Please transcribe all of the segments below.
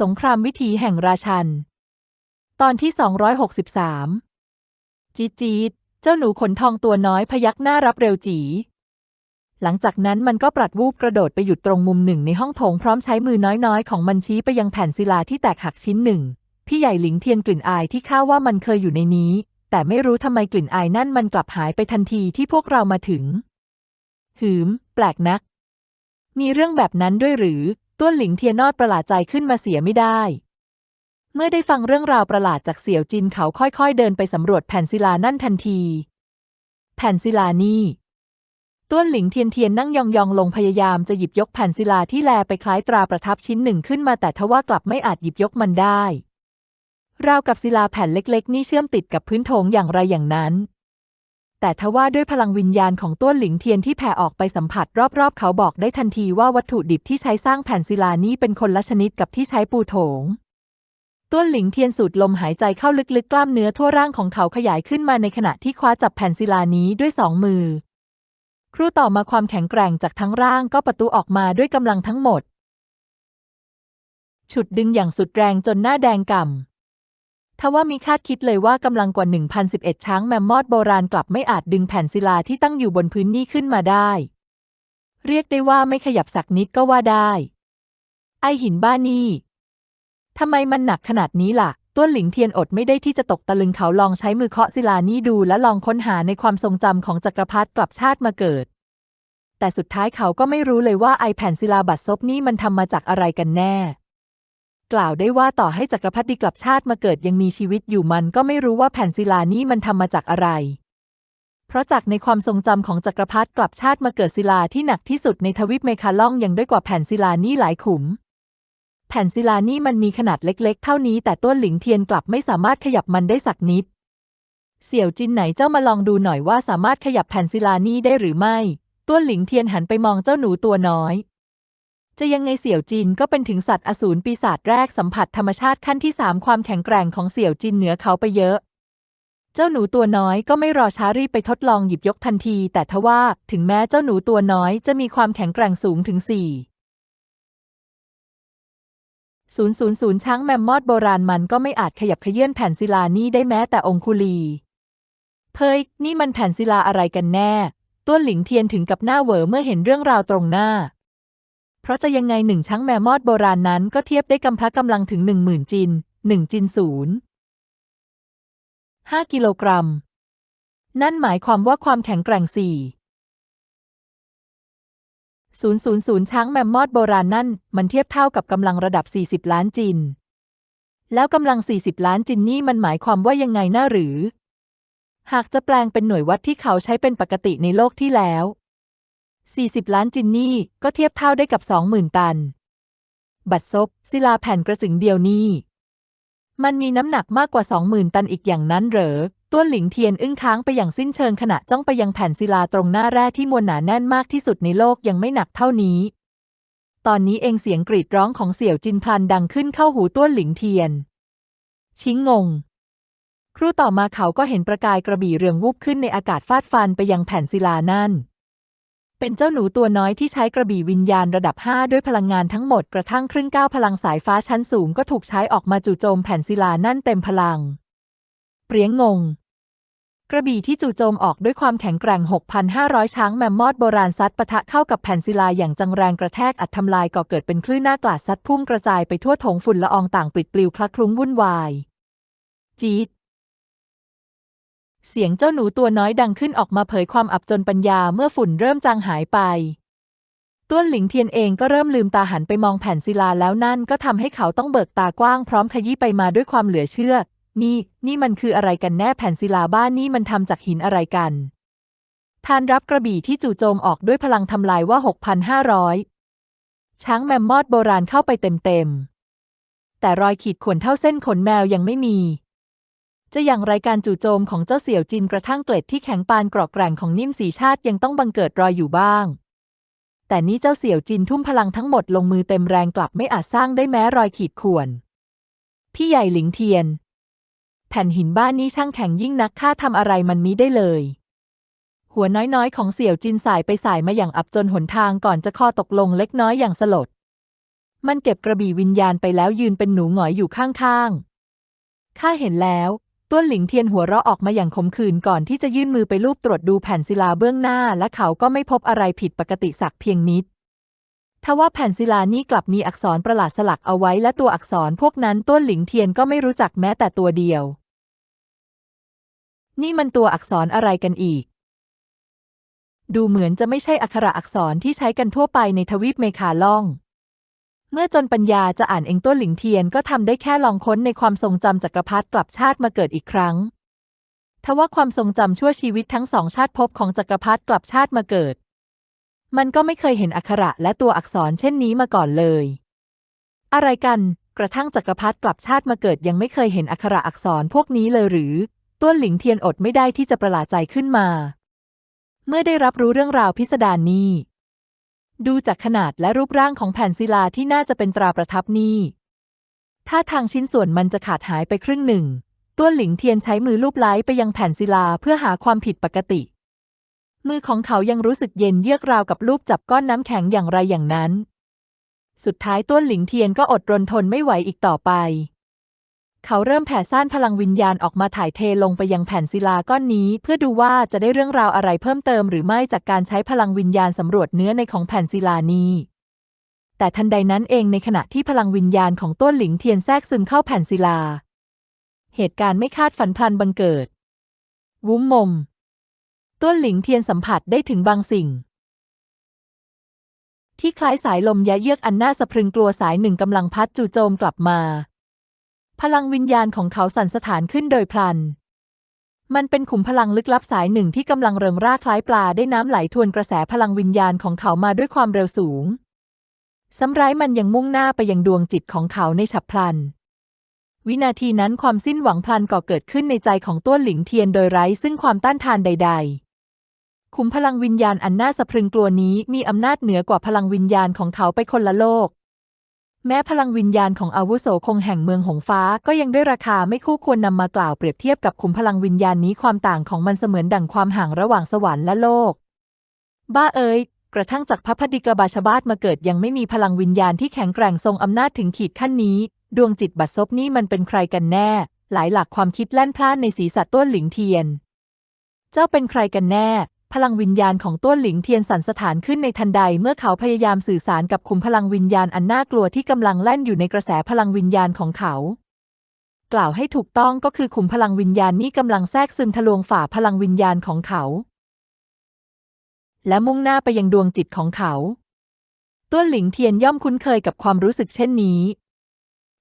สงครามวิถีแห่งราชัน ตอนที่ 263 จีดจีดเจ้าหนูขนทองตัวน้อยพยักหน้ารับเร็วจี หลังจากนั้นมันก็ปรัดวูบกระโดดไปหยุดตรงมุมหนึ่งในห้องโถงพร้อมใช้มือน้อยๆ ของมันชี้ไปยังแผ่นศิลาที่แตกหักชิ้นหนึ่ง พี่ใหญ่หลิงเทียนกลิ่นอายที่ข้าว่ามันเคยอยู่ในนี้ แต่ไม่รู้ทำไมกลิ่นอายนั่นมันกลับหายไปทันทีที่พวกเรามาถึง หืม แปลกนัก มีเรื่องแบบนั้นด้วยหรือ ต้วนหลิงเทียนนอดประหลาดใจขึ้นมาเสียไม่ได้ เมื่อได้ฟังเรื่องราวประหลาดจากเสี่ยวจินเขาค่อยๆ เดินไปสำรวจแผ่นศิลานั่นทันที แผ่นศิลานี่ต้วนหลิงเทียนเทียนนั่งยองๆลงพยายามจะหยิบยกแผ่นศิลาที่แลไปคล้ายตราประทับชิ้นหนึ่งขึ้นมาแต่ทว่ากลับไม่อาจหยิบยกมันได้ราวกับศิลาแผ่นเล็กๆ นี่เชื่อมติดกับพื้นโถงอย่างไรอย่างนั้น แต่ทว่าด้วยพลังวิญญาณของต้วนหลิงเทียนที่แผ่ออกไปสัมผัสรอบๆ เขาบอกได้ทันทีว่าวัตถุดิบที่ใช้สร้างแผ่นศิลานี้เป็นคนละชนิดกับที่ใช้ปูโถงต้วนหลิงเทียนสูดลมหายใจเข้าลึกๆ กล้ามเนื้อทั่วร่างของเขาขยายขึ้นมาในขณะที่คว้าจับแผ่นศิลานี้ด้วยสองมือ ครู่ต่อมาความแข็งแกร่งจากทั้งร่างก็ประตูออกมาด้วยกำลังทั้งหมด ฉุดดึงอย่างสุดแรงจนหน้าแดงก่ำ ทว่ามีคาดคิดเลยว่ากำลังกว่า 1,011 ช้างแมมมอดโบราณกลับไม่อาจดึงแผ่นศิลาที่ตั้งอยู่บนพื้นนี่ขึ้นมาได้ เรียกได้ว่าไม่ขยับสักนิดก็ว่าได้ ไอหินบ้านี่ทำไมมันหนักขนาดนี้ล่ะ ต้วนหลิงเทียนอดไม่ได้ที่จะตกตะลึงเขาลองใช้มือเคาะศิลานี่ดูและลองค้นหาในความทรงจำของจักรพรรดิกลับชาติมาเกิด แต่สุดท้ายเขาก็ไม่รู้เลยว่าไอแผ่นศิลาบัตรซบนี่มันทำมาจากอะไรกันแน่ กล่าวได้ว่าต่อให้จักรพรรดิกลับชาติมาเกิดยังมีชีวิตอยู่มันก็ไม่รู้ว่าแผ่นศิลานี่มันทำมาจากอะไร เพราะจากในความทรงจำของจักรพรรดิกลับชาติมาเกิดศิลาที่หนักที่สุดในทวีปเมคาล่องยังด้วยกว่าแผ่นศิลานี่หลายขุม แผ่นศิลานี่มันมีขนาดเล็ก ๆ เท่านี้ แต่ต้นหลิงเทียนกลับไม่สามารถขยับมันได้สักนิด เสี่ยวจินไหนเจ้ามาลองดูหน่อยว่าสามารถขยับแผ่นศิลานี่ได้หรือไม่ ต้นหลิงเทียนหันไปมองเจ้าหนูตัวน้อย จะยังไงเสี่ยวจินก็เป็นถึงสัตว์อสูรปีศาจแรกสัมผัสธรรมชาติขั้นที่สามความแข็งแกร่งของเสี่ยวจินเหนือเขาไปเยอะ เจ้าหนูตัวน้อยก็ไม่รอช้ารีบไปทดลองหยิบยกทันที แต่ทว่าถึงแม้เจ้าหนูตัวน้อยจะมีความแข็งแกร่งสูงถึงสี่ศูนย์ศูนย์ศูนย์ช้างแมมมอดโบราณมันก็ไม่อาจขยับเขยื่อนแผ่นศิลานี้ได้แม้แต่องคุลี เพยนี่มันแผ่นศิลาอะไรกันแน่ต้วนหลิงเทียนถึงกับหน้าเหวอเมื่อเห็นเรื่องราวตรงหน้า ราะจะยังไงหนึ่งช้างแมมมอดโบราณนั้นก็เทียบได้กำพะกำลังถึงหนึ่งหมื่นจินหนึ่งจินศูนย์ห้ากิโลกรัม นั่นหมายความว่าความแข็งแกร่งสี่ศูนย์ศูนย์ศูนย์ช้างแมมมอดโบราณนั่น มันเทียบเท่ากับกำลังระดับ 40 ล้านจิน แล้วกำลัง 40 ล้านจินนี่มันหมายความว่ายังไงน่าหรือ หากจะแปลงเป็นหน่วยวัดที่เขาใช้เป็นปกติในโลกที่แล้ว 40 ล้านจินนี่ ก็เทียบเท่าได้กับ 20,000 ตัน บัตรซบศิลาแผ่นกระจึงเดียวนี่มันมีน้ำหนักมากกว่า 20,000 ตันอีกอย่างนั้นเหรอต้วนหลิงเทียนอึ้งค้างไปอย่างสิ้นเชิงขณะจ้องไปยังแผ่นศิลาตรงหน้าแร่ที่มวลหนาแน่นมากที่สุดในโลกยังไม่หนักเท่านี้ ตอนนี้เองเสียงกรีดร้องของเสี่ยวจินพลันดังขึ้นเข้าหูต้วนหลิงเทียน ชิงงง ครู่ต่อมาเขาก็เห็นประกายกระบี่เรืองวูบขึ้นในอากาศฟาดฟันไปยังแผ่นศิลานั่น เป็นเจ้าหนูตัวน้อยที่ใช้กระบี่วิญญาณระดับ 5 ด้วยพลังงานทั้งหมดกระทั่งครึ่งก้าวพลังสายฟ้าชั้นสูงก็ถูกใช้ออกมาจู่โจมแผ่นศิลานั่นเต็มพลัง เปรียงงง กระบี่ที่จู่โจมออกด้วยความแข็งแกร่ง 6,500 ช้างแมมมอดโบราณซัดปะทะเข้ากับแผ่นศิลาอย่างจังแรงกระแทกอัดทำลายก่อเกิดเป็นคลื่นหน้ากลาดซัดพุ่งกระจายไปทั่วถงฝุ่นละอองต่างปลิดปลิวคลักคลุ้งวุ่นวาย จี๊ด เสียงเจ้าหนูตัวน้อยดังขึ้นออกมาเผยความอับจนปัญญาเมื่อฝุ่นเริ่มจางหายไปต้วนหลิงเทียนเองก็เริ่มลืมตาหันไปมองแผ่นศิลาแล้วนั่นก็ทำให้เขาต้องเบิกตากว้างพร้อมขยี้ไปมาด้วยความเหลือเชื่อ นี่ นี่มันคืออะไรกันแน่แผ่นศิลาบ้านนี่มันทำจากหินอะไรกัน ทานรับกระบี่ที่จู่โจมออกด้วยพลังทำลายว่า 6,500 ช้างแมมมอดโบราณเข้าไปเต็มๆ แต่รอยขีดข่วนเท่าเส้นขนแมวยังไม่มี จะอย่างไรการจู่โจมของเจ้าเสี่ยวจินกระทั่งเกล็ดที่แข็งปานกรอกแกร่งของนิ่มสีชาติยังต้องบังเกิดรอยอยู่บ้าง แต่นี่เจ้าเสี่ยวจินทุ่มพลังทั้งหมดลงมือเต็มแรงกลับไม่อาจสร้างได้แม้รอยขีดข่วน พี่ใหญ่หลิงเทียน แผ่นหินบ้านนี้ช่างแข็งยิ่งนักข้าทำอะไรมันมิได้เลย หัวน้อยๆ ของเสี่ยวจินสายไปสายมาอย่างอับจนหนทางก่อนจะคอตกลงเล็กน้อยอย่างสลด มันเก็บกระบี่วิญญาณไปแล้วยืนเป็นหนูหงอยอยู่ข้างๆข้าเห็นแล้ว ต้วนหลิงเทียนหัวเราะออกมาอย่างขมขื่นก่อนที่จะยื่นมือไปลูบตรวจดูแผ่นศิลาเบื้องหน้า และเขาก็ไม่พบอะไรผิดปกติสักเพียงนิดทว่าแผ่นศิลานี้กลับมีอักษรประหลาดสลักเอาไว้และตัวอักษรพวกนั้นต้วนหลิงเทียนก็ไม่รู้จักแม้แต่ตัวเดียว นี่มันตัวอักษรอะไรกันอีก ดูเหมือนจะไม่ใช่อักขระอักษรที่ใช้กันทั่วไปในทวีปเมคาล่อง เมื่อจนปัญญาจะอ่านเองต้วนหลิงเทียนก็ทำได้แค่ลองค้นในความทรงจำจักรพรรดิกลับชาติมาเกิดอีกครั้งทว่าความทรงจำชั่วชีวิตทั้งสองชาติภพของจักรพรรดิกลับชาติมาเกิด มันก็ไม่เคยเห็นอักขระและตัวอักษรเช่นนี้มาก่อนเลย อะไรกัน กระทั่งจักรพรรดิกลับชาติมาเกิดยังไม่เคยเห็นอักขระอักษรพวกนี้เลยหรือต้วนหลิงเทียนอดไม่ได้ที่จะประหลาดใจขึ้นมา เมื่อได้รับรู้เรื่องราวพิสดารนี้ ดูจากขนาดและรูปร่างของแผ่นศิลาที่น่าจะเป็นตราประทับนี้ถ้าทางชิ้นส่วนมันจะขาดหายไปครึ่งหนึ่งต้วนหลิงเทียนใช้มือลูบไล้ไปยังแผ่นศิลาเพื่อหาความผิดปกติ มือของเขายังรู้สึกเย็นเยือกราวกับลูบจับก้อนน้ำแข็งอย่างไรอย่างนั้น สุดท้ายต้วนหลิงเทียนก็อดรนทนไม่ไหวอีกต่อไป เขาเริ่มแผ่ซ่านพลังวิญญาณออกมาถ่ายเทลงไปยังแผ่นศิลาก้อนนี้ เพื่อดูว่าจะได้เรื่องราวอะไรเพิ่มเติมหรือไม่จากการใช้พลังวิญญาณสำรวจเนื้อในของแผ่นศิลานี้แต่ทันใดนั้นเองในขณะที่พลังวิญญาณของต้นหลิงเทียนแทรกซึมเข้าแผ่นศิลา เหตุการณ์ไม่คาดฝันพลันบังเกิด วุ้มมม ต้นหลิงเทียนสัมผัสได้ถึงบางสิ่ง ที่คล้ายสายลมยะเยือกอันน่าสะพรึงกลัวสายหนึ่งกำลังพัดจู่โจมกลับมา พลังวิญญาณของเขาสั่นสถานขึ้นโดยพลัน มันเป็นขุมพลังลึกลับสายหนึ่งที่กำลังเริงร่าคล้ายปลาได้น้ำไหลทวนกระแสพลังวิญญาณของเขามาด้วยความเร็วสูงซ้ำร้ายมันยังมุ่งหน้าไปยังดวงจิตของเขาในฉับพลัน วินาทีนั้นความสิ้นหวังพลันก่อเกิดขึ้นในใจของต้วหลิงเทียนโดยไร้ซึ่งความต้านทานใด ๆขุมพลังวิญญาณอันน่าสะพรึงกลัวนี้มีอำนาจเหนือกว่าพลังวิญญาณของเขาไปคนละโลก แม้พลังวิญญาณของอาวุโสคงแห่งเมืองหงฟ้าก็ยังด้วยราคาไม่คู่ควรนำมากล่าวเปรียบเทียบกับขุมพลังวิญญาณนี้ความต่างของมันเสมือนดั่งความห่างระหว่างสวรรค์และโลก บ้าเอ๋ยกระทั่งจากพระพดิกบาชบาตมาเกิดยังไม่มีพลังวิญญาณที่แข็งแกร่งทรงอำนาจถึงขีดขั้นนี้ ดวงจิตบัดซบนี่มันเป็นใครกันแน่ หลายหลักความคิดแล่นพล่านในศีรษะต้วนหลิงเทียน เจ้าเป็นใครกันแน่ พลังวิญญาณของต้วนหลิงเทียนสันสถานขึ้นในทันใดเมื่อเขาพยายามสื่อสารกับขุมพลังวิญญาณอันน่ากลัวที่กำลังแล่นอยู่ในกระแสพลังวิญญาณของเขา กล่าวให้ถูกต้องก็คือขุมพลังวิญญาณนี้กำลังแทรกซึมทะลวงฝ่าพลังวิญญาณของเขา และมุ่งหน้าไปยังดวงจิตของเขาต้วนหลิงเทียนย่อมคุ้นเคยกับความรู้สึกเช่นนี้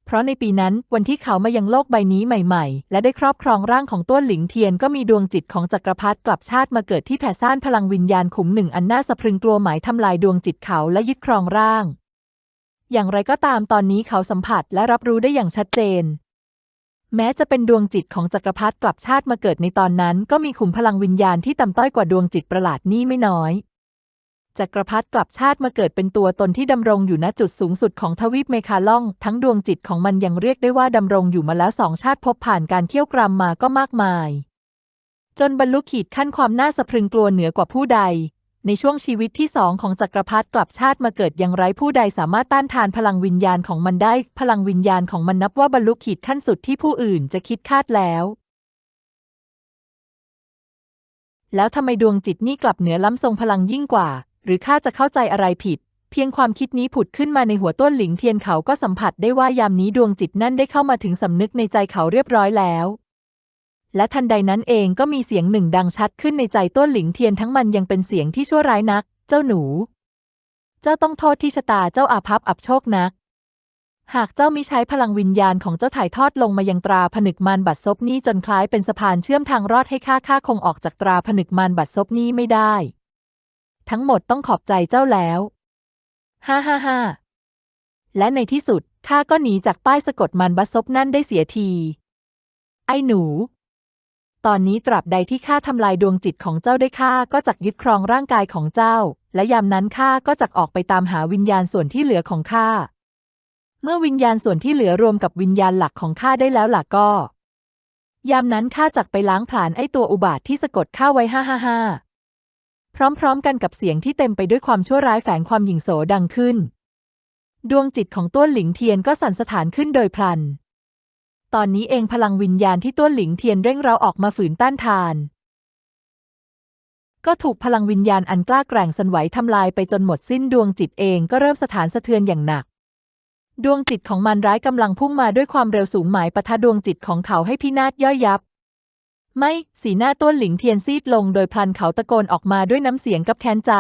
เพราะในปีนั้นวันที่เขามายังโลกใบนี้ใหม่ๆ และได้ครอบครองร่างของต้วนหลิงเทียนก็มีดวงจิตของจักรพรรดิกลับชาติมาเกิดที่แผ่ซ่านพลังวิญญาณขุมหนึ่งอันน่าสะพรึงกลัวหมายทำลายดวงจิตเขาและยึดครองร่าง อย่างไรก็ตามตอนนี้เขาสัมผัสและรับรู้ได้อย่างชัดเจน แม้จะเป็นดวงจิตของจักรพรรดิกลับชาติมาเกิดในตอนนั้น ก็มีขุมพลังวิญญาณที่ต่ำต้อยกว่าดวงจิตประหลาดนี้ไม่น้อย จักรพรรดิกลับชาติมาเกิดเป็นตัวตนที่ดำรงอยู่ณจุดสูงสุดของทวีปเมคาล่อง ทั้งดวงจิตของมันยังเรียกได้ว่าดำรงอยู่มาแล้วสองชาติพบผ่านการเคี่ยวกรำมาก็มากมาย จนบรรลุขีดขั้นความน่าสะพรึงกลัวเหนือกว่าผู้ใด ในช่วงชีวิตที่สองของจักรพรรดิกลับชาติมาเกิดยังไร้ผู้ใดสามารถต้านทานพลังวิญญาณของมันได้ พลังวิญญาณของมันนับว่าบรรลุขีดขั้นสุดที่ผู้อื่นจะคิดคาดแล้วแล้วทำไมดวงจิตนี่กลับเหนือล้ำทรงพลังยิ่งกว่า หรือข้าจะเข้าใจอะไรผิด เพียงความคิดนี้ผุดขึ้นมาในหัวต้นหลิงเทียนเขาก็สัมผัสได้ว่ายามนี้ดวงจิตนั่นได้เข้ามาถึงสำนึกในใจเขาเรียบร้อยแล้ว และทันใดนั้นเองก็มีเสียงหนึ่งดังชัดขึ้นในใจต้นหลิงเทียนทั้งมันยังเป็นเสียงที่ชั่วร้ายนัก เจ้าหนู เจ้าต้องโทษที่ชะตาเจ้าอาภัพอับโชคนักหากเจ้ามิใช้พลังวิญญาณของเจ้าถ่ายทอดลงมายังตราผนึกมารบัดซบนี้จนคล้ายเป็นสะพานเชื่อมทางรอดให้ข้าข้าคงออกจากตราผนึกมารบัดซบนี้ไม่ได้ ทั้งหมดต้องขอบใจเจ้าแล้วฮ่าฮ่าฮ่าและในที่สุดข้าก็หนีจากป้ายสะกดมารบัดซบนั่นได้เสียที ไอ้หนู ตอนนี้ตราบใดที่ข้าทำลายดวงจิตของเจ้าได้ข้าก็จักยึดครองร่างกายของเจ้า และยามนั้นข้าก็จักออกไปตามหาวิญญาณส่วนที่เหลือของข้า เมื่อวิญญาณส่วนที่เหลือรวมกับวิญญาณหลักของข้าได้แล้วล่ะก็ ยามนั้นข้าจักไปล้างผลาญไอ้ตัวอุบาทที่สะกดข้าไว้ห้าห้าห้า พร้อมๆ กันกับเสียงที่เต็มไปด้วยความชั่วร้ายแฝงความหยิ่งโสดังขึ้น ดวงจิตของต้วนหลิงเทียนก็สั่นสะท้านขึ้นโดยพลัน ตอนนี้เองพลังวิญญาณที่ต้วนหลิงเทียนเร่งเร้าออกมาฝืนต้านทาน ก็ถูกพลังวิญญาณอันกล้าแกร่งสั่นไหวทำลายไปจนหมดสิ้นดวงจิตเองก็เริ่มสถานสะเทือนอย่างหนักดวงจิตของมันร้ายกำลังพุ่งมาด้วยความเร็วสูงหมายปะทะดวงจิตของเขาให้พินาศย่อยยับ ไม่สีหน้าต้วนหลิงเทียนซีดลงโดยพลันเขาตะโกนออกมาด้วยน้ำเสียงกับแค้นใจ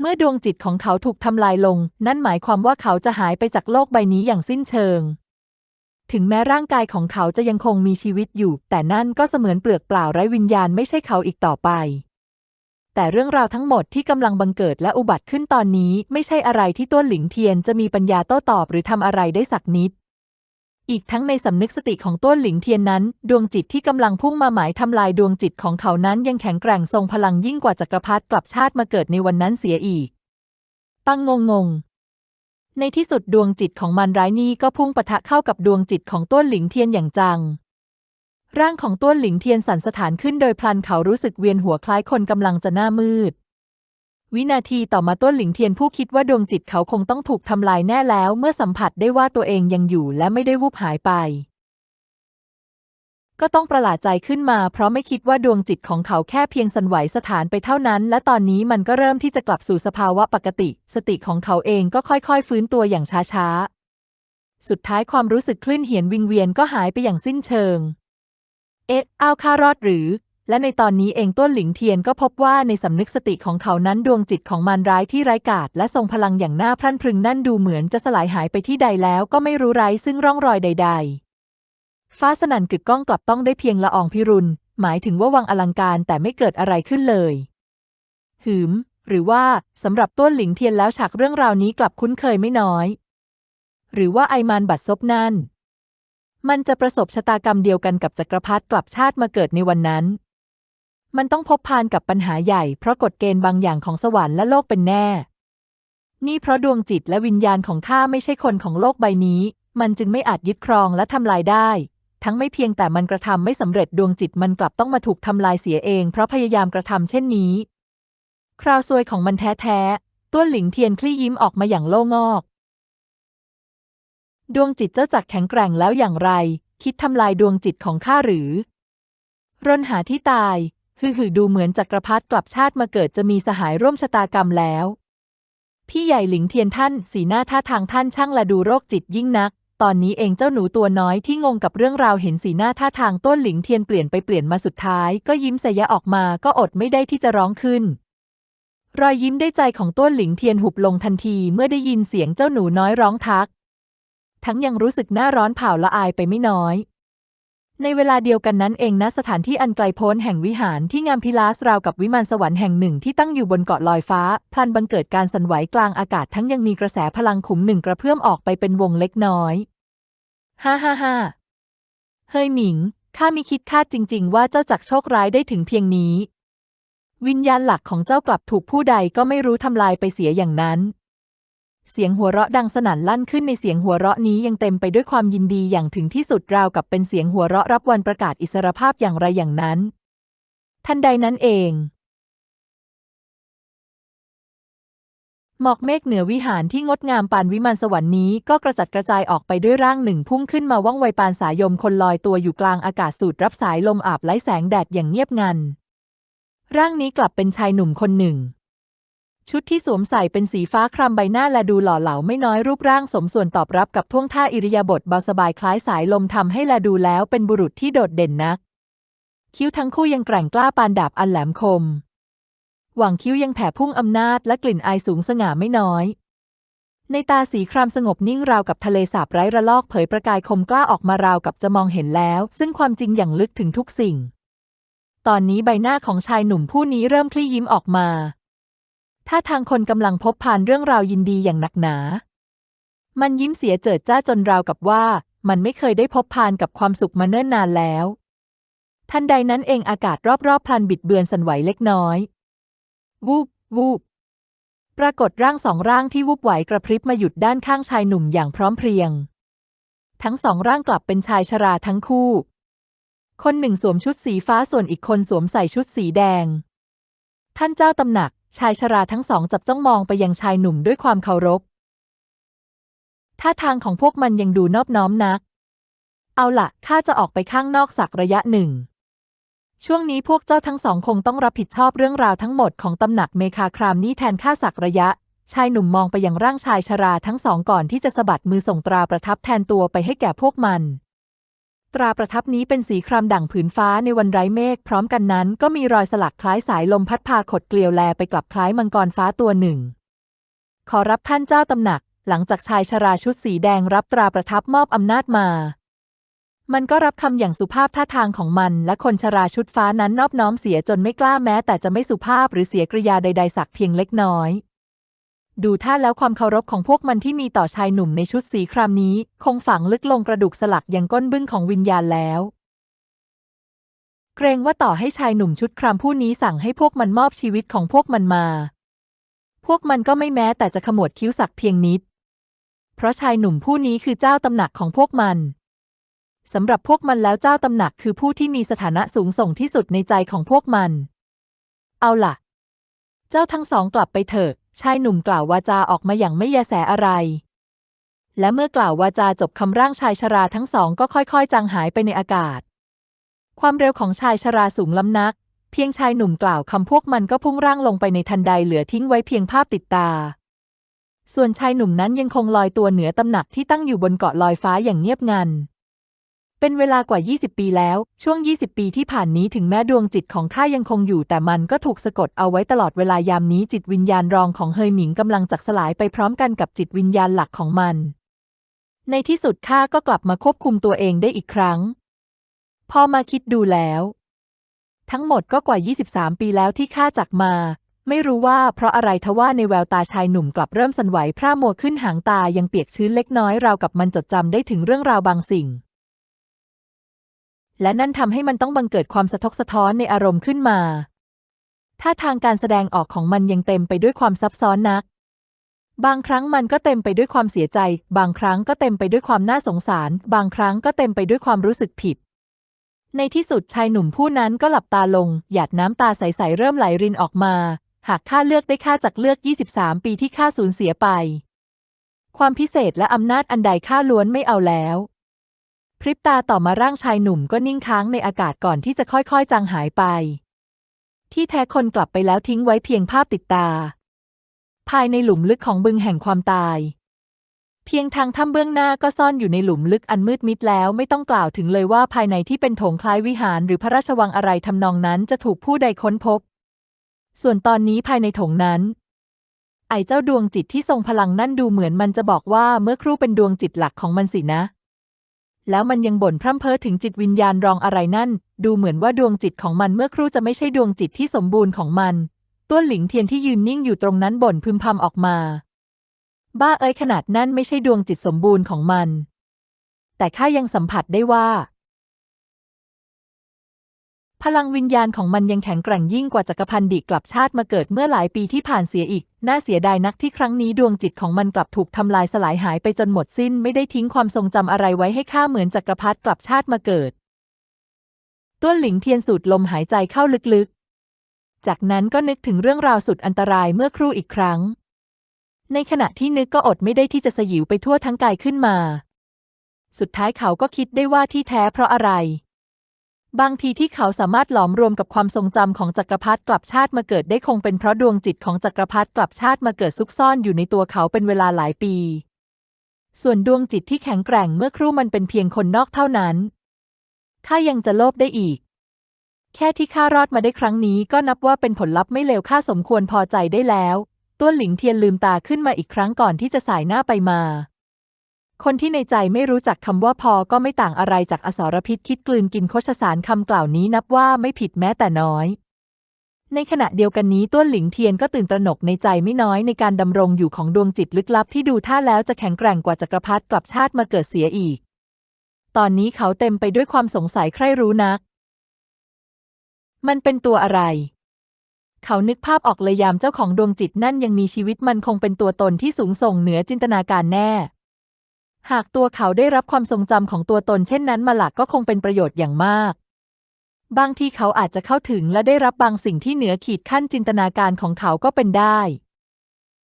เมื่อดวงจิตของเขาถูกทำลายลง นั่นหมายความว่าเขาจะหายไปจากโลกใบนี้อย่างสิ้นเชิง ถึงแม้ร่างกายของเขาจะยังคงมีชีวิตอยู่ แต่นั่นก็เสมือนเปลือกเปล่าไร้วิญญาณไม่ใช่เขาอีกต่อไป แต่เรื่องราวทั้งหมดที่กำลังบังเกิดและอุบัติขึ้นตอนนี้ ไม่ใช่อะไรที่ต้วนหลิงเทียนจะมีปัญญาโต้ตอบหรือทำอะไรได้สักนิด อีกทั้งในสำนึกสติของต้นหลิงเทียนนั้น ดวงจิตที่กำลังพุ่งมาหมายทำลายดวงจิตของเขานั้นยังแข็งแกร่งทรงพลังยิ่งกว่าจักรพรรดิกลับชาติมาเกิดในวันนั้นเสียอีก ปังงงง ในที่สุดดวงจิตของมันร้ายนี้ก็พุ่งปะทะเข้ากับดวงจิตของต้นหลิงเทียนอย่างจัง ร่างของต้นหลิงเทียนสั่นสะท้านขึ้นโดยพลันเขารู้สึกเวียนหัวคล้ายคนกำลังจะหน้ามืด วินาทีต่อมาต้นหลิงเทียนผู้คิดว่าดวงจิตเขาคงต้องถูกทำลายแน่แล้ว เมื่อสัมผัสได้ว่าตัวเองยังอยู่และไม่ได้วูบหายไป ก็ต้องประหลาดใจขึ้นมา เพราะไม่คิดว่าดวงจิตของเขาแค่เพียงสั่นไหวสถานไปเท่านั้น และตอนนี้มันก็เริ่มที่จะกลับสู่สภาวะปกติ สติของเขาเองก็ค่อยๆ ฟื้นตัวอย่างช้าๆ สุดท้ายความรู้สึกคลื่นเหียนวิงเวียนก็หายไปอย่างสิ้นเชิง เอ๊ะอ้าวข้ารอดหรือ และในตอนนี้เองต้นหลิงเทียนก็พบว่าในสำนึกสติของเขานั้นดวงจิตของมารร้ายที่ไร้กาจและทรงพลังอย่างน่าพรั่นพรึงนั่นดูเหมือนจะสลายหายไปที่ใดแล้วก็ไม่รู้ไร้ซึ่งร่องรอยใด ๆ ฟ้าสนั่นกึกก้องกลับต้องได้เพียงละอองพิรุณ หมายถึงว่าวังอลังการแต่ไม่เกิดอะไรขึ้นเลย หืม หรือว่าสำหรับต้นหลิงเทียนแล้วฉากเรื่องราวนี้กลับคุ้นเคยไม่น้อย หรือว่าไอมานบัดซบนั่น มันจะประสบชะตากรรมเดียวกันกับจักรพรรดิกลับชาติมาเกิดในวันนั้น มันต้องพบพานกับปัญหาใหญ่เพราะกฎเกณฑ์บางอย่างของสวรรค์และโลกเป็นแน่ นี่เพราะดวงจิตและวิญญาณของข้าไม่ใช่คนของโลกใบนี้ มันจึงไม่อาจยึดครองและทำลายได้ ทั้งไม่เพียงแต่มันกระทำไม่สำเร็จดวงจิตมันกลับต้องมาถูกทำลายเสียเอง เพราะพยายามกระทำเช่นนี้ คราวซวยของมันแท้ๆต้วนหลิงเทียนคลี่ยิ้มออกมาอย่างโล่งอก ดวงจิตเจ้าจักแข็งแกร่งแล้วอย่างไร คิดทำลายดวงจิตของข้าหรือรนหาที่ตาย ฮือหือดูเหมือนจักรพรรดิกลับชาติมาเกิดจะมีสหายร่วมชะตากรรมแล้ว พี่ใหญ่หลิงเทียนท่าน สีหน้าท่าทางท่านช่างละดูโรคจิตยิ่งนัก ตอนนี้เองเจ้าหนูตัวน้อยที่งงกับเรื่องราวเห็นสีหน้าท่าทางต้นหลิงเทียนเปลี่ยนไปเปลี่ยนมาสุดท้าย ก็ยิ้มเสยะออกมาก็อดไม่ได้ที่จะร้องขึ้น รอยยิ้มได้ใจของต้นหลิงเทียนหุบลงทันทีเมื่อได้ยินเสียงเจ้าหนูน้อยร้องทัก ทั้งยังรู้สึกหน้าร้อนเผาละอายไปไม่น้อย ในเวลาเดียวกันนั้นเองณสถานที่อันไกลโพ้นแห่งวิหารที่งามพิลาสราวกับวิมานสวรรค์แห่งหนึ่งที่ตั้งอยู่บนเกาะลอยฟ้า พลันบังเกิดการสั่นไหวกลางอากาศทั้งยังมีกระแสพลังขุมหนึ่งกระเพื่อมออกไปเป็นวงเล็กน้อยฮ่าฮ่าฮ่าเฮ้ยหมิง ข้ามิคิดคาดจริง ๆ ว่าเจ้าจักโชคร้ายได้ถึงเพียงนี้ วิญญาณหลักของเจ้ากลับถูกผู้ใดก็ไม่รู้ทำลายไปเสียอย่างนั้น เสียงหัวเราะดังสนั่นลั่นขึ้นในเสียงหัวเราะนี้ยังเต็มไปด้วยความยินดีอย่างถึงที่สุดราวกับเป็นเสียงหัวเราะรับวันประกาศอิสรภาพอย่างไรอย่างนั้น ทันใดนั้นเอง หมอกเมฆเหนือวิหารที่งดงามปานวิมานสวรรค์นี้ก็กระจัดกระจายออกไปด้วยร่างหนึ่งพุ่งขึ้นมาว่องไวปานสายมคนลอยตัวอยู่กลางอากาศสูดรับสายลมอาบไล้แสงแดดอย่างเงียบงัน ร่างนี้กลับเป็นชายหนุ่มคนหนึ่ง ชุดที่สวมใส่เป็นสีฟ้าครามใบหน้าและดูหล่อเหลาไม่น้อยรูปร่างสมส่วนตอบรับกับท่วงท่าอิริยาบถเบาสบายคล้ายสายลมทำให้แลดูแล้วเป็นบุรุษที่โดดเด่นนัก คิ้วทั้งคู่ยังแกร่งกล้าปานดาบอันแหลมคม หว่างคิ้วยังแผ่พุ่งอำนาจและกลิ่นอายสูงสง่าไม่น้อย ในตาสีครามสงบนิ่งราวกับทะเลสาบไร้ระลอกเผยประกายคมกล้าออกมาราวกับจะมองเห็นแล้ว ซึ่งความจริงอย่างลึกถึงทุกสิ่ง ตอนนี้ใบหน้าของชายหนุ่มผู้นี้เริ่มคลี่ยิ้มออกมา ถ้าทางคนกำลังพบผ่านเรื่องราวยินดีอย่างหนักหนา มันยิ้มเสียเจิดจ้าจนราวกับว่า มันไม่เคยได้พบผ่านกับความสุขมาเนิ่นนานแล้ว ทันใดนั้นเองอากาศรอบๆพลันบิดเบือนสั่นไหวเล็กน้อย วูบวูบปรากฏร่างสองร่างที่วูบไหวกระพริบมาหยุดด้านข้างชายหนุ่มอย่างพร้อมเพรียง ทั้งสองร่างกลับเป็นชายชราทั้งคู่ คนหนึ่งสวมชุดสีฟ้าส่วนอีกคนสวมใส่ชุดสีแดง ท่านเจ้าตำหนัก ชายชราทั้งสองจับจ้องมองไปยังชายหนุ่มด้วยความเคารพ ท่าทางของพวกมันยังดูนอบน้อมนัก เอาล่ะข้าจะออกไปข้างนอกสักระยะหนึ่ง ช่วงนี้พวกเจ้าทั้งสองคงต้องรับผิดชอบเรื่องราวทั้งหมดของตำหนักเมคาครามนี้แทนข้าสักระยะ ชายหนุ่มมองไปยังร่างชายชราทั้งสองก่อนที่จะสะบัดมือส่งตราประทับแทนตัวไปให้แก่พวกมัน ตราประทับนี้เป็นสีครามดั่งผืนฟ้าในวันไร้เมฆพร้อมกันนั้นก็มีรอยสลักคล้ายสายลมพัดพาขดเกลียวแลไปกลับคล้ายมังกรฟ้าตัวหนึ่ง ขอรับท่านเจ้าตำหนัก หลังจากชายชราชุดสีแดงรับตราประทับมอบอำนาจมา มันก็รับคำอย่างสุภาพท่าทางของมัน และคนชราชุดฟ้านั้นนอบน้อมเสียจนไม่กล้าแม้ แต่จะไม่สุภาพหรือเสียกริยาใดๆสักเพียงเล็กน้อย ดูท่าแล้วความเคารพของพวกมันที่มีต่อชายหนุ่มในชุดสีครามนี้ คงฝังลึกลงกระดูกสลักยังก้นบึ้งของวิญญาณแล้ว เกรงว่าต่อให้ชายหนุ่มชุดครามผู้นี้สั่งให้พวกมันมอบชีวิตของพวกมันมา พวกมันก็ไม่แม้แต่จะขมวดคิ้วสักเพียงนิด เพราะชายหนุ่มผู้นี้คือเจ้าตำหนักของพวกมันสำหรับพวกมันแล้วเจ้าตำหนักคือผู้ที่มีสถานะสูงส่งที่สุดในใจของพวกมัน เอาล่ะ เจ้าทั้งสองกลับไปเถอะ ชายหนุ่มกล่าววาจาออกมาอย่างไม่แยแสอะไร และเมื่อกล่าววาจาจบคำร่างชายชราทั้งสองก็ค่อยๆ จางหายไปในอากาศ ความเร็วของชายชราสูงล้ำนัก เพียงชายหนุ่มกล่าวคำพวกมันก็พุ่งร่างลงไปในทันใดเหลือทิ้งไว้เพียงภาพติดตา ส่วนชายหนุ่มนั้นยังคงลอยตัวเหนือตำหนักที่ตั้งอยู่บนเกาะลอยฟ้าอย่างเงียบงัน เป็นเวลากว่า 20 ปีแล้ว ช่วง 20 ปีที่ผ่านนี้ถึงแม้ดวงจิตของข้ายังคงอยู่ แต่มันก็ถูกสะกดเอาไว้ตลอดเวลายามนี้จิตวิญญาณรองของเฮยหมิงกำลังจักสลายไปพร้อมกันกับจิตวิญญาณหลักของมัน ในที่สุดข้าก็กลับมาควบคุมตัวเองได้อีกครั้ง พอมาคิดดูแล้ว ทั้งหมดก็กว่า 23 ปีแล้วที่ข้าจากมาไม่รู้ว่าเพราะอะไรทว่าในแววตาชายหนุ่มกลับเริ่มสั่นไหวพร่ามัวขึ้นหางตายังเปียกชื้นเล็กน้อยราวกับมันจดจำได้ถึงเรื่องราวบางสิ่ง และนั่นทำให้มันต้องบังเกิดความสะทกสะท้อนในอารมณ์ขึ้นมาท่าทางการแสดงออกของมันยังเต็มไปด้วยความซับซ้อนนัก บางครั้งมันก็เต็มไปด้วยความเสียใจ บางครั้งก็เต็มไปด้วยความน่าสงสาร บางครั้งก็เต็มไปด้วยความรู้สึกผิด ในที่สุดชายหนุ่มผู้นั้นก็หลับตาลง หยาดน้ำตาใสๆเริ่มไหลรินออกมา หากข้าเลือกได้ข้าจากเลือก 23 ปีที่ข้าสูญเสียไป ความพิเศษและอำนาจอันใดข้าล้วนไม่เอาแล้ว พริบตาต่อมาร่างชายหนุ่มก็นิ่งค้างในอากาศก่อนที่จะค่อยๆ จางหายไป ที่แท้คนกลับไปแล้วทิ้งไว้เพียงภาพติดตา ภายในหลุมลึกของบึงแห่งความตาย เพียงทางถ้ำเบื้องหน้าก็ซ่อนอยู่ในหลุมลึกอันมืดมิดแล้วไม่ต้องกล่าวถึงเลยว่าภายในที่เป็นโถงคล้ายวิหารหรือพระราชวังอะไรทำนองนั้นจะถูกผู้ใดค้นพบ ส่วนตอนนี้ภายในโถงนั้นไอเจ้าดวงจิตที่ทรงพลังนั่นดูเหมือนมันจะบอกว่าเมื่อครู่เป็นดวงจิตหลักของมันสินะ แล้วมันยังบ่นพร่ำเพ้อถึงจิตวิญญาณรองอะไรนั่น ดูเหมือนว่าดวงจิตของมันเมื่อครู่จะไม่ใช่ดวงจิตที่สมบูรณ์ของมันต้วนหลิงเทียนที่ยืนนิ่งอยู่ตรงนั้นบ่นพึมพำออกมา บ้าเอ้ยขนาดนั้นไม่ใช่ดวงจิตสมบูรณ์ของมัน แต่ข้ายังสัมผัสได้ว่า พลังวิญญาณของมันยังแข็งแกร่งยิ่งกว่าจักรพันดิกลับชาติมาเกิดเมื่อหลายปีที่ผ่านเสียอีก น่าเสียดายนักที่ครั้งนี้ดวงจิตของมันกลับถูกทำลายสลายหายไปจนหมดสิ้นไม่ได้ทิ้งความทรงจำอะไรไว้ให้ข้าเหมือนจักรพรรดิกลับชาติมาเกิด ต้วนหลิงเทียนสูดลมหายใจเข้าลึกๆ จากนั้นก็นึกถึงเรื่องราวสุดอันตรายเมื่อครู่อีกครั้ง ในขณะที่นึกก็อดไม่ได้ที่จะสยิวไปทั่วทั้งกายขึ้นมา สุดท้ายเขาก็คิดได้ว่าที่แท้เพราะอะไร บางทีที่เขาสามารถหลอมรวมกับความทรงจำของจักรพรรดิกลับชาติมาเกิดได้คงเป็นเพราะดวงจิตของจักรพรรดิกลับชาติมาเกิดซุกซ่อนอยู่ในตัวเขาเป็นเวลาหลายปี ส่วนดวงจิตที่แข็งแกร่งเมื่อครู่มันเป็นเพียงคนนอกเท่านั้น ข้ายังจะโลภได้อีก แค่ที่ข้ารอดมาได้ครั้งนี้ก็นับว่าเป็นผลลัพธ์ไม่เลวข้าสมควรพอใจได้แล้วต้วนหลิงเทียนลืมตาขึ้นมาอีกครั้งก่อนที่จะสายหน้าไปมา คนที่ในใจไม่รู้จักคำว่าพอก็ไม่ต่างอะไรจากอสรพิษคิดกลืนกินโคชสารคำกล่าวนี้นับว่าไม่ผิดแม้แต่น้อย ในขณะเดียวกันนี้ต้วนหลิงเทียนก็ตื่นตระหนกในใจไม่น้อยในการดำรงอยู่ของดวงจิตลึกลับที่ดูท่าแล้วจะแข็งแกร่งกว่าจักรพรรดิกลับชาติมาเกิดเสียอีก ตอนนี้เขาเต็มไปด้วยความสงสัยใคร่รู้นัก มันเป็นตัวอะไรเขานึกภาพออกเลยยามเจ้าของดวงจิตนั่นยังมีชีวิตมันคงเป็นตัวตนที่สูงส่งเหนือจินตนาการแน่ หากตัวเขาได้รับความทรงจำของตัวตนเช่นนั้นมาหลักก็คงเป็นประโยชน์อย่างมาก บางทีเขาอาจจะเข้าถึงและได้รับบางสิ่งที่เหนือขีดขั้นจินตนาการของเขาก็เป็นได้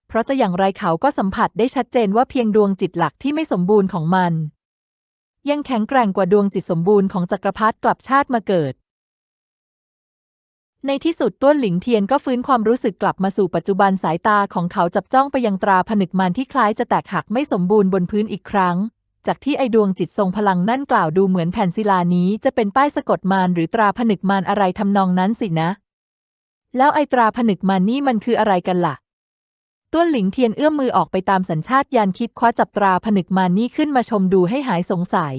เพราะจะอย่างไรเขาก็สัมผัสได้ชัดเจนว่าเพียงดวงจิตหลักที่ไม่สมบูรณ์ของมัน ยังแข็งแกร่งกว่าดวงจิตสมบูรณ์ของจักรพรรดิกลับชาติมาเกิด ในที่สุดต้วนหลิงเทียนก็ฟื้นความรู้สึกกลับมาสู่ปัจจุบันสายตาของเขาจับจ้องไปยังตราผนึกมารที่คล้ายจะแตกหักไม่สมบูรณ์บนพื้นอีกครั้ง จากที่ไอดวงจิตทรงพลังนั่นกล่าวดูเหมือนแผ่นศิลานี้จะเป็นป้ายสะกดมารหรือตราผนึกมารอะไรทำนองนั้นสินะ แล้วไอตราผนึกมารนี่มันคืออะไรกันล่ะต้วนหลิงเทียนเอื้อมมือออกไปตามสัญชาตญาณคิดคว้าจับตราผนึกมารนี่ขึ้นมาชมดูให้หายสงสัย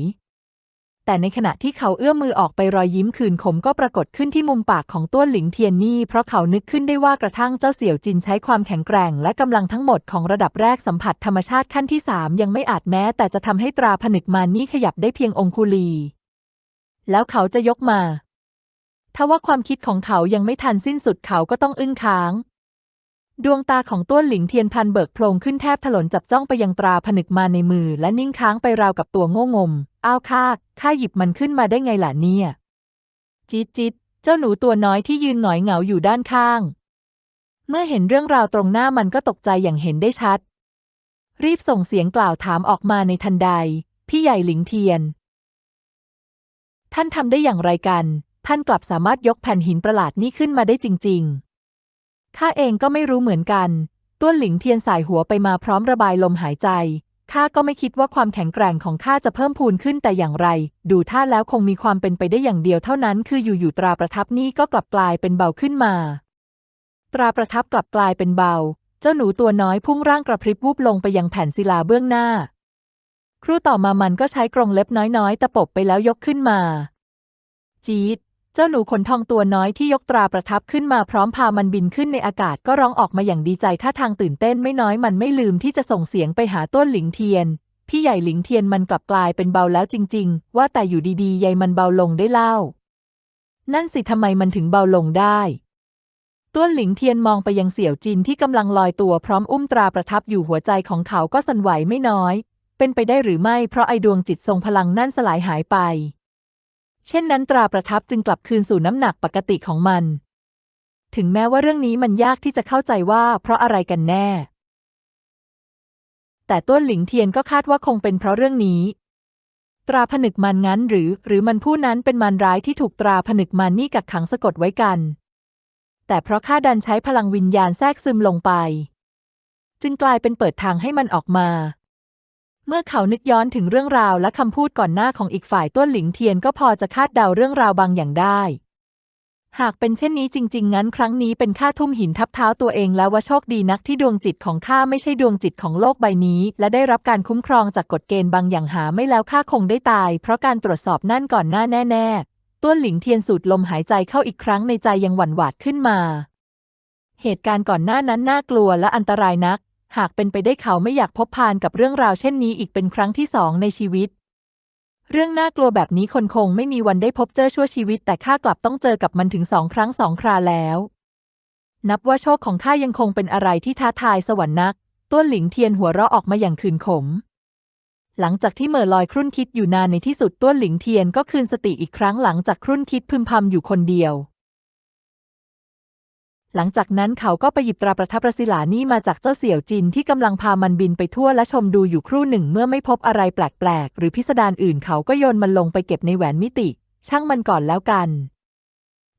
แต่ในขณะที่เขาเอื้อมมือออกไปรอยยิ้มขื่นขมก็ปรากฏขึ้นที่มุมปากของต้วนหลิงเทียนนี่ เพราะเขานึกขึ้นได้ว่ากระทั่งเจ้าเสี่ยวจินใช้ความแข็งแกร่ง และกำลังทั้งหมดของระดับแรกสัมผัสธรรมชาติขั้นที่สามยังไม่อาจแม้ แต่จะทำให้ตราผนึกมานี่ขยับได้เพียงองคุลี แล้วเขาจะยกมาถ้าว่าความคิดของเขายังไม่ทันสิ้นสุดเขาก็ต้องอึ้งค้าง ดวงตาของต้วนหลิงเทียนพันเบิกโพลงขึ้นแทบถลนจับจ้องไปยังตราผนึกมาในมือ และนิ่งค้างไปราวกับตัวโง่งม อ้าวข้าข้าหยิบมันขึ้นมาได้ไงล่ะเนี่ย จิตจิตเจ้าหนูตัวน้อยที่ยืนหงอยเหงาอยู่ด้านข้าง เมื่อเห็นเรื่องราวตรงหน้ามันก็ตกใจอย่างเห็นได้ชัด รีบส่งเสียงกล่าวถามออกมาในทันใด พี่ใหญ่หลิงเทียน ท่านทำได้อย่างไรกัน ท่านกลับสามารถยกแผ่นหินประหลาดนี้ขึ้นมาได้จริง ๆ ข้าเองก็ไม่รู้เหมือนกัน ต้วนหลิงเทียนสายหัวไปมาพร้อมระบายลมหายใจ ข้าก็ไม่คิดว่าความแข็งแกร่งของข้าจะเพิ่มพูนขึ้นแต่อย่างไร ดูท่าแล้วคงมีความเป็นไปได้อย่างเดียวเท่านั้น คืออยู่ๆตราประทับนี่ก็กลับกลายเป็นเบาขึ้นมา ตราประทับกลับกลายเป็นเบา เจ้าหนูตัวน้อยพุ่งร่างกระพริบวูบลงไปยังแผ่นศิลาเบื้องหน้า ครู่ต่อมามันก็ใช้กรงเล็บน้อยๆ ตะปบไปแล้วยกขึ้นมา จี๊ด เจ้าหนูขนทองตัวน้อยที่ยกตราประทับขึ้นมาพร้อมพามันบินขึ้นในอากาศก็ร้องออกมาอย่างดีใจท่าทางตื่นเต้นไม่น้อยมันไม่ลืมที่จะส่งเสียงไปหาต้นหลิงเทียน พี่ใหญ่หลิงเทียนมันกลับกลายเป็นเบาแล้วจริง ๆ ว่าแต่อยู่ดีๆใยมันเบาลงได้เล่า นั่นสิทำไมมันถึงเบาลงได้ต้วนหลิงเทียนมองไปยังเสี่ยวจินที่กำลังลอยตัวพร้อมอุ้มตราประทับอยู่หัวใจของเขาก็สั่นไหวไม่น้อย เป็นไปได้หรือไม่เพราะไอดวงจิตทรงพลังนั่นสลายหายไป เช่นนั้นตราประทับจึงกลับคืนสู่น้ำหนักปกติของมัน ถึงแม้ว่าเรื่องนี้มันยากที่จะเข้าใจว่าเพราะอะไรกันแน่ แต่ต้นหลิงเทียนก็คาดว่าคงเป็นเพราะเรื่องนี้ ตราผนึกมันงั้นหรือ หรือมันผู้นั้นเป็นมารร้ายที่ถูกตราผนึกมันนี่กักขังสะกดไว้กัน แต่เพราะข้าดันใช้พลังวิญญาณแทรกซึมลงไป จึงกลายเป็นเปิดทางให้มันออกมา มื่อเขานึกย้อนถึงเรื่องราวและคำพูดก่อนหน้าของอีกฝ่ายต้วนหลิงเทียนก็พอจะคาดเดาเรื่องราวบางอย่างได้ หากเป็นเช่นนี้จริง ๆ งั้นครั้งนี้เป็นข้าทุ่มหินทับเท้าตัวเองแล้วว่าโชคดีนักที่ดวงจิตของข้าไม่ใช่ดวงจิตของโลกใบนี้ และได้รับการคุ้มครองจากกฎเกณฑ์บางอย่างหาไม่แล้วข้าคงได้ตาย เพราะการตรวจสอบนั่นก่อนหน้าแน่ ๆ ต้วนหลิงเทียนสูดลมหายใจเข้าอีกครั้งในใจยังหวั่นหวาดขึ้นมา เหตุการณ์ก่อนหน้านั้นน่ากลัวและอันตรายนัก หากเป็นไปได้เขาไม่อยากพบพานกับเรื่องราวเช่นนี้อีกเป็นครั้งที่สองในชีวิต เรื่องน่ากลัวแบบนี้คนคงไม่มีวันได้พบเจอชั่วชีวิต แต่ข้ากลับต้องเจอกับมันถึงสองครั้งสองคราแล้ว นับว่าโชคของข้ายังคงเป็นอะไรที่ท้าทายสวรรค์นักต้วนหลิงเทียนหัวเราะออกมาอย่างคืนขม หลังจากที่เหม่อลอยครุ่นคิดอยู่นานในที่สุดต้วนหลิงเทียนก็คืนสติอีกครั้งหลังจากครุ่นคิดพึมพำอยู่คนเดียว หลังจากนั้นเขาก็ไปหยิบตราประทับประศิลานี่มาจากเจ้าเสี่ยวจินที่กำลังพามันบินไปทั่วและชมดูอยู่ครู่หนึ่งเมื่อไม่พบอะไรแปลกๆ หรือพิสดารอื่นเขาก็โยนมันลงไปเก็บในแหวนมิติ ช่างมันก่อนแล้วกัน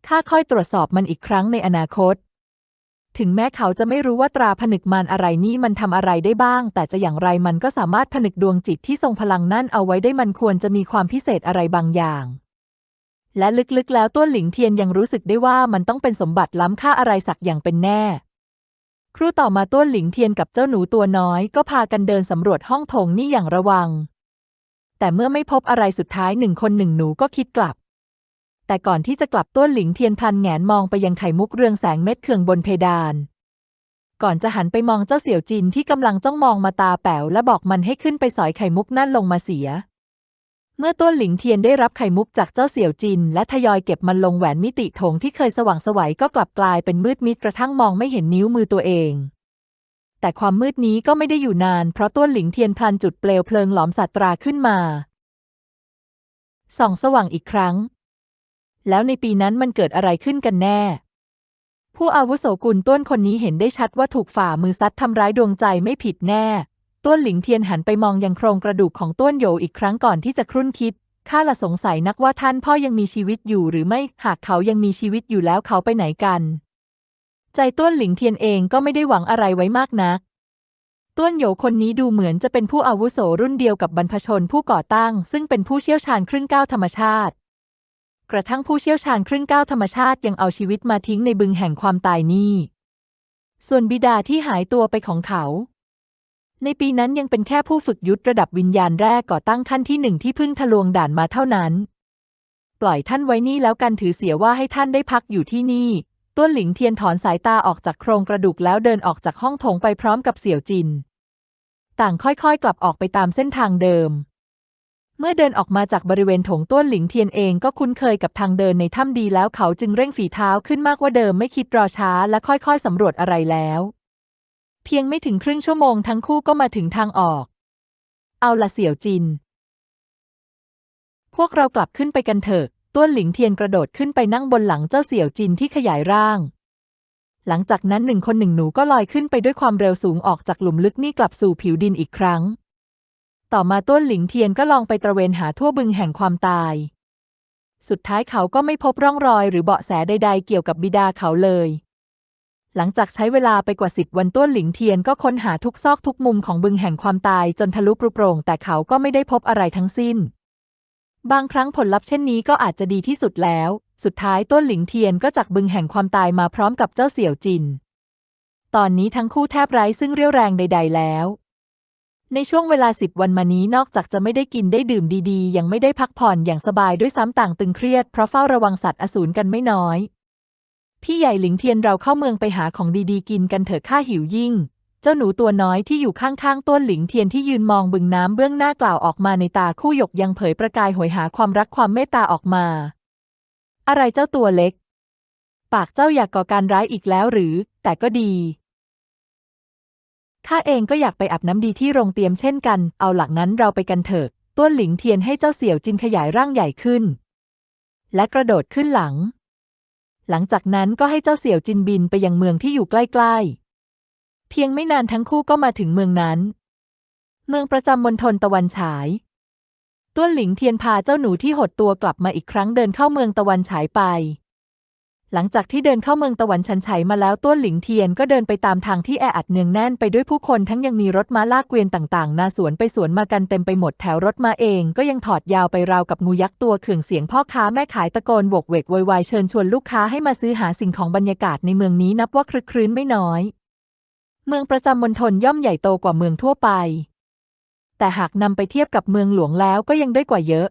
ข้าค่อยตรวจสอบมันอีกครั้งในอนาคต ถึงแม้เขาจะไม่รู้ว่าตราผนึกมารอะไรนี่มันทำอะไรได้บ้าง แต่จะอย่างไรมันก็สามารถผนึกดวงจิตที่ทรงพลังนั่นเอาไว้ได้มันควรจะมีความพิเศษอะไรบางอย่าง และลึกๆแล้วต้วนหลิงเทียนยังรู้สึกได้ว่ามันต้องเป็นสมบัติล้ำค่าอะไรสักอย่างเป็นแน่ ครู่ต่อมาต้วนหลิงเทียนกับเจ้าหนูตัวน้อย ก็พากันเดินสำรวจห้องโถงนี่อย่างระวัง แต่เมื่อไม่พบอะไรสุดท้ายหนึ่งคนหนึ่งหนูก็คิดกลับ แต่ก่อนที่จะกลับต้วนหลิงเทียนพลันแงนมองไปยังไข่มุกเรืองแสงเม็ดเคืองบนเพดาน ก่อนจะหันไปมองเจ้าเสี่ยวจินที่กำลังจ้องมองมาตาแป๋วและบอกมันให้ขึ้นไปสอยไข่มุกนั่นลงมาเสีย เมื่อต้นหลิงเทียนได้รับไข่มุกจากเจ้าเสี่ยวจิน และทยอยเก็บมันลงแหวนมิติโถงที่เคยสว่างสวัยก็กลับกลายเป็นมืดมิดกระทั่งมองไม่เห็นนิ้วมือตัวเอง แต่ความมืดนี้ก็ไม่ได้อยู่นาน เพราะต้นหลิงเทียนพลันจุดเปลวเพลิงหลอมสัตราขึ้นมาส่องสว่างอีกครั้ง แล้วในปีนั้นมันเกิดอะไรขึ้นกันแน่ ผู้อาวุโสกุลต้นคนนี้เห็นได้ชัดว่าถูกฝ่ามือซัดทำร้ายดวงใจไม่ผิดแน่ ต้วนหลิงเทียนหันไปมองยังโครงกระดูกของต้วนโหยอีกครั้งก่อนที่จะครุ่นคิด ข้าละสงสัยนักว่าท่านพ่อยังมีชีวิตอยู่หรือไม่ หากเขายังมีชีวิตอยู่แล้วเขาไปไหนกัน ใจต้วนหลิงเทียนเองก็ไม่ได้หวังอะไรไว้มากนัก ต้วนโหยคนนี้ดูเหมือนจะเป็นผู้อาวุโสรุ่นเดียวกับบรรพชนผู้ก่อตั้ง ซึ่งเป็นผู้เชี่ยวชาญครึ่งก้าวธรรมชาติ กระทั่งผู้เชี่ยวชาญครึ่งก้าวธรรมชาติยังเอาชีวิตมาทิ้งในบึงแห่งความตายนี่ ส่วนบิดาที่หายตัวไปของเขา ในปีนั้นยังเป็นแค่ผู้ฝึกยุทธระดับวิญญาณแรกก่อตั้งขั้นที่หนึ่งที่เพิ่งทะลวงด่านมาเท่านั้น ปล่อยท่านไว้นี่แล้วกันถือเสียว่าให้ท่านได้พักอยู่ที่นี่ต้วนหลิงเทียนถอนสายตาออกจากโครงกระดูกแล้วเดินออกจากห้องโถงไปพร้อมกับเสี่ยวจิน ต่างค่อยๆ กลับออกไปตามเส้นทางเดิม เมื่อเดินออกมาจากบริเวณโถงต้วนหลิงเทียนเองก็คุ้นเคยกับทางเดินในถ้ำดีแล้วเขาจึงเร่งฝีเท้าขึ้นมากกว่าเดิมไม่คิดรอช้าและค่อยๆสำรวจอะไรแล้ว เพียงไม่ถึงครึ่งชั่วโมงทั้งคู่ก็มาถึงทางออก เอาละเสี่ยวจิน พวกเรากลับขึ้นไปกันเถอะ ต้วนหลิงเทียนกระโดดขึ้นไปนั่งบนหลังเจ้าเสี่ยวจินที่ขยายร่าง หลังจากนั้นหนึ่งคนหนึ่งหนูก็ลอยขึ้นไปด้วยความเร็วสูงออกจากหลุมลึกนี่กลับสู่ผิวดินอีกครั้ง ต่อมาต้วนหลิงเทียนก็ลองไปตระเวนหาทั่วบึงแห่งความตาย สุดท้ายเขาก็ไม่พบร่องรอยหรือเบาะแสใด ๆ เกี่ยวกับบิดาเขาเลย หลังจากใช้เวลาไปกว่าสิบวันต้วนหลิงเทียนก็ค้นหาทุกซอกทุกมุมของบึงแห่งความตายจนทะลุปรุโปร่งแต่เขาก็ไม่ได้พบอะไรทั้งสิ้น บางครั้งผลลัพธ์เช่นนี้ก็อาจจะดีที่สุดแล้ว สุดท้ายต้นหลิงเทียนก็จากบึงแห่งความตายมาพร้อมกับเจ้าเสี่ยวจิน ตอนนี้ทั้งคู่แทบไร้ซึ่งเรี่ยวแรงใด ๆ แล้ว ในช่วงเวลาสิบวันมานี้นอกจากจะไม่ได้กินได้ดื่มดีๆ ยังไม่ได้พักผ่อนอย่างสบายด้วยซ้ำต่างตึงเครียดเพราะเฝ้าระวังสัตว์อสูรกันไม่น้อย พี่ใหญ่หลิงเทียนเราเข้าเมืองไปหาของดีๆกินกันเถอะข้าหิวยิ่ง เจ้าหนูตัวน้อยที่อยู่ข้างๆต้นหลิงเทียนที่ยืนมองบึงน้ำเบื้องหน้ากล่าวออกมาในตาคู่หยกยังเผยประกายหวยหาความรักความเมตตาออกมา อะไรเจ้าตัวเล็ก ปากเจ้าอยากก่อการร้ายอีกแล้วหรือ แต่ก็ดีข้าเองก็อยากไปอาบน้ำดีที่โรงเตรียมเช่นกัน เอาหลักนั้นเราไปกันเถอะ ต้นหลิงเทียนให้เจ้าเสี่ยวจินขยายร่างใหญ่ขึ้น และกระโดดขึ้นหลัง หลังจากนั้นก็ให้เจ้าเสี่ยวจินบินไปยังเมืองที่อยู่ใกล้ๆ เพียงไม่นานทั้งคู่ก็มาถึงเมืองนั้น เมืองประจำมณฑลตะวันฉายต้วนหลิงเทียนพาเจ้าหนูที่หดตัวกลับมาอีกครั้งเดินเข้าเมืองตะวันฉายไป หลังจากที่เดินเข้าเมืองตะวันชันฉมาแล้วต้วนหลิงเทียนก็เดินไปตามทางที่แออัดเนืองแน่นไปด้วยผู้คนทั้งยังมีรถม้าลากเกวียนต่างๆนาสวนไปสวนมากันเต็มไปหมดแถวรถมาเองก็ยังถอดยาวไปราวกับงูยักษ์ตัวเขื่องเสียงพ่อค้าแม่ขายตะโกนโวกเวกโวยวายเชิญชวนลูกค้าให้มาซื้อหาสิ่งของบรรยากาศในเมืองนี้นับว่าคลึกครื้นไม่น้อย เมืองประจำมณฑลย่อมใหญ่โตกว่าเมืองทั่วไป แต่หากนำไปเทียบกับเมืองหลวงแล้วก็ยังได้กว่าเยอะ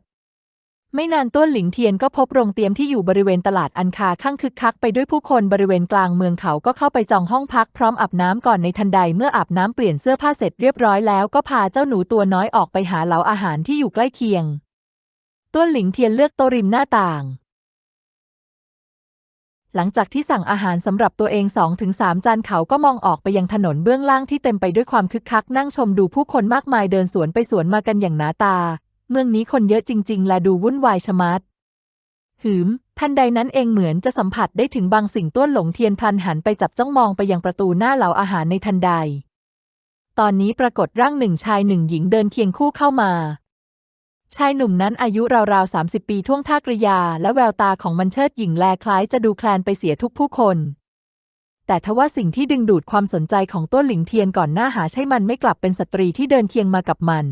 ไม่นานต้นหลิงเทียนก็พบโรงเตรียมที่อยู่บริเวณตลาดอันคาข้างคึกคักไปด้วยผู้คนบริเวณกลางเมืองเขาก็เข้าไปจองห้องพักพร้อมอาบน้ำก่อนในทันใดเมื่ออาบน้ำเปลี่ยนเสื้อผ้าเสร็จเรียบร้อยแล้วก็พาเจ้าหนูตัวน้อยออกไปหาเหลาอาหารที่อยู่ใกล้เคียง ต้นหลิงเทียนเลือกโต๊ะริมหน้าต่าง หลังจากที่สั่งอาหารสำหรับตัวเอง2-3ถึงจานเขาก็มองออกไปยังถนนเบื้องล่างที่เต็มไปด้วยความคึกคักนั่งชมดูผู้คนมากมายเดินสวนไปสวนมากันอย่างหนาตา เมืองนี้คนเยอะจริง ๆ และดูวุ่นวายชะมัด หืมทันใดนั้นเองเหมือนจะสัมผัสได้ถึงบางสิ่งต้วนหลงเทียนพลันหันไปจับจ้องมองไปยังประตูหน้าเหล่าอาหารในทันใด ตอนนี้ปรากฏร่างหนึ่งชายหนึ่งหญิงเดินเคียงคู่เข้ามา ชายหนุ่มนั้นอายุราวๆ30ปีท่วงท่ากริยา และแววตาของมันเชิดหญิงแลคล้ายจะดูแคลนไปเสียทุกผู้คนแต่ทว่าสิ่งที่ดึงดูดความสนใจของต้นหลิงเทียนก่อนหน้าหาใช่มันไม่กลับเป็นสตรีที่เดินเคียงมากับมัน